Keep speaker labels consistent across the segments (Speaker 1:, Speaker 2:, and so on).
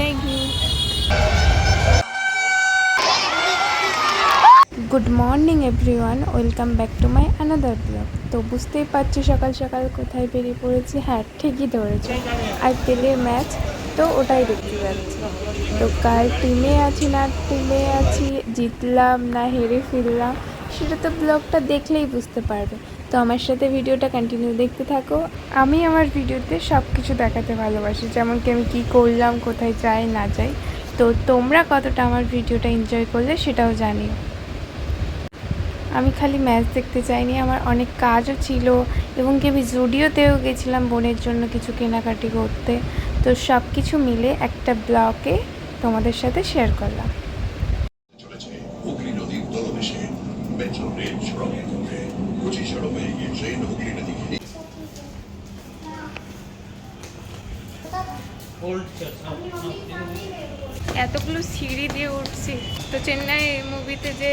Speaker 1: Thank you good morning everyone welcome back to my another blog তো বুঝতেই পারছি, সকাল সকাল কোথায় বেরিয়ে পড়েছি? হ্যাঁ ঠিকই ধরেছে। আর তেলের ম্যাচ তো ওটাই দেখতে যাচ্ছি তো কার টিমে আছি, না টিমে আছি, জিতলাম না হেরে ফিরলাম সেটা তো ব্লগটা দেখলেই বুঝতে পারবে। তো আমার সাথে ভিডিওটা কন্টিনিউ দেখতে থাকো। আমি আমার ভিডিওতে সব কিছু দেখাতে ভালোবাসি যেমন কি আমি কী করলাম কোথায় যাই না যাই। তো তোমরা কতটা আমার ভিডিওটা এনজয় করলে সেটাও জানিও। আমি খালি ম্যাচ দেখতে চাইনি আমার অনেক কাজও ছিল এবং কি আমি জুডিওতেও গেছিলাম বোনের জন্য কিছু কেনাকাটি করতে। তো সব কিছু মিলে একটা ব্লকে তোমাদের সাথে শেয়ার করলাম।
Speaker 2: চলেছে হুগলি নদীর তলদেশে মেট্রো রেল সড়কের মধ্যে কুচি সড়কে এই ট্রেন হুগলি নদী ঘিরে
Speaker 1: এতগুলো সিঁড়ি দিয়ে উঠছি। তো চেন্নাই মুভিতে যে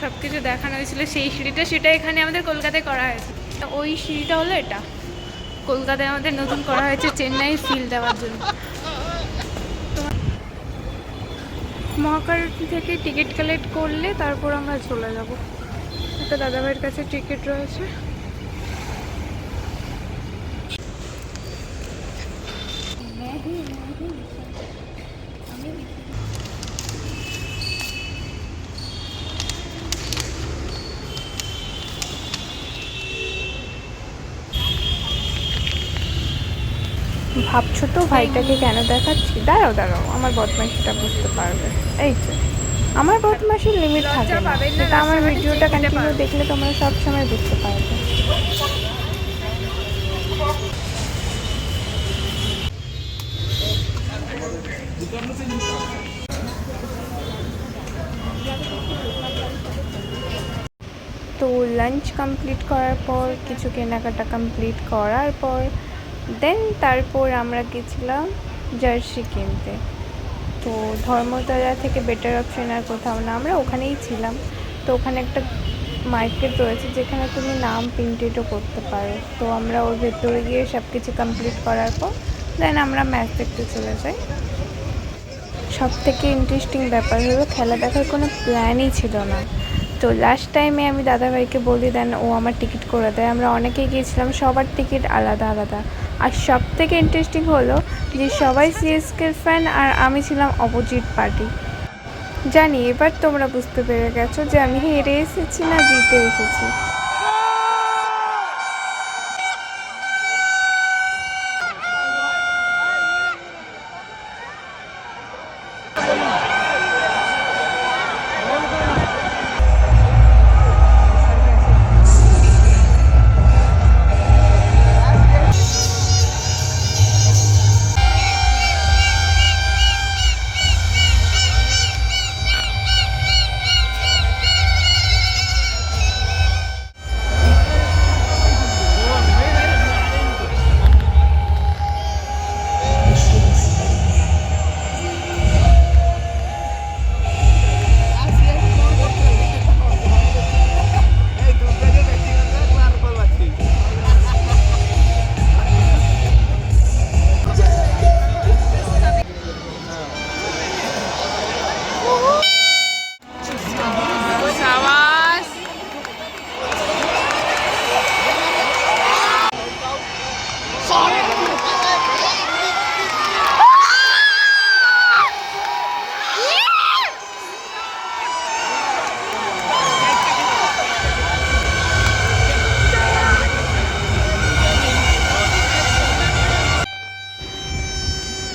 Speaker 1: সব কিছু দেখানো হয়েছিল সেই সিঁড়িটা সেটা এখানে আমাদের কলকাতায় করা হয়েছে। তো ওই সিঁড়িটা হলো এটা। কলকাতায় আমাদের নতুন করা হয়েছে চেন্নাই ফিল দেওয়ার জন্য তোমার মহাকারটি থেকে টিকিট কালেক্ট করলে তারপর আমরা চলে যাব। একটা দাদাভাইয়ের কাছে টিকিট রয়েছে। ভাবছ তো ভাইটাকে কেন দেখাচ্ছি? দাঁড়াও দাঁড়াও আমার বদমাইশিটা বুঝতে পারবে। এই তো আমার বদমাইশির লিমিট থাকে না। সেটা আমার ভিডিওটা কন্টিনিউ দেখলে তোমরা সব সময় বুঝতে পারবে। তো লাঞ্চ কমপ্লিট করার পর কিছু কেনাকাটা কমপ্লিট করার পর দেন তারপর আমরা গেছিলাম জার্সি কিনতে। তো ধর্মতলা থেকে বেটার অপশন আর কোথাও না, আমরা ওখানেই ছিলাম। তো ওখানে একটা মার্কেট রয়েছে যেখানে তুমি নাম প্রিন্টেডও করতে পারো। তো আমরা ওর ভেতরে গিয়ে সব কিছু কমপ্লিট করার পর দেন আমরা ম্যাচ দেখতে চলে যাই। সব থেকে ইন্টারেস্টিং ব্যাপার হলো, খেলা দেখার কোনো প্ল্যানই ছিল না। তো লাস্ট টাইমে আমি দাদাভাইকে বলি, দেন ও আমার টিকিট করে দেয়। আমরা অনেকেই গিয়েছিলাম, সবার টিকিট আলাদা আলাদা। আর সব থেকে ইন্টারেস্টিং হলো যে সবাই সিএসকের ফ্যান আর আমি ছিলাম অপোজিট পার্টি জানি, এবার তোমরা বুঝতে পেরে গেছো যে আমি হেরে এসেছি না জিতে এসেছি।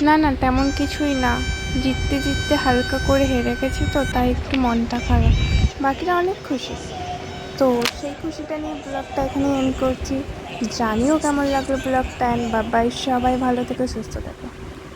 Speaker 1: না না, তেমন কিছুই না। জিততে জিততে হালকা করে হেরে গেছি তো, তাই একটু মনটা খারাপ। বাকিরা অনেক খুশি। তো সেই খুশিটা নিয়ে ব্লগটা এখানে এন্ড করছি। জানিও কেমন লাগল ব্লগটা অ্যান্ড বাবাই সবাই ভালো থেকে, সুস্থ থাকো।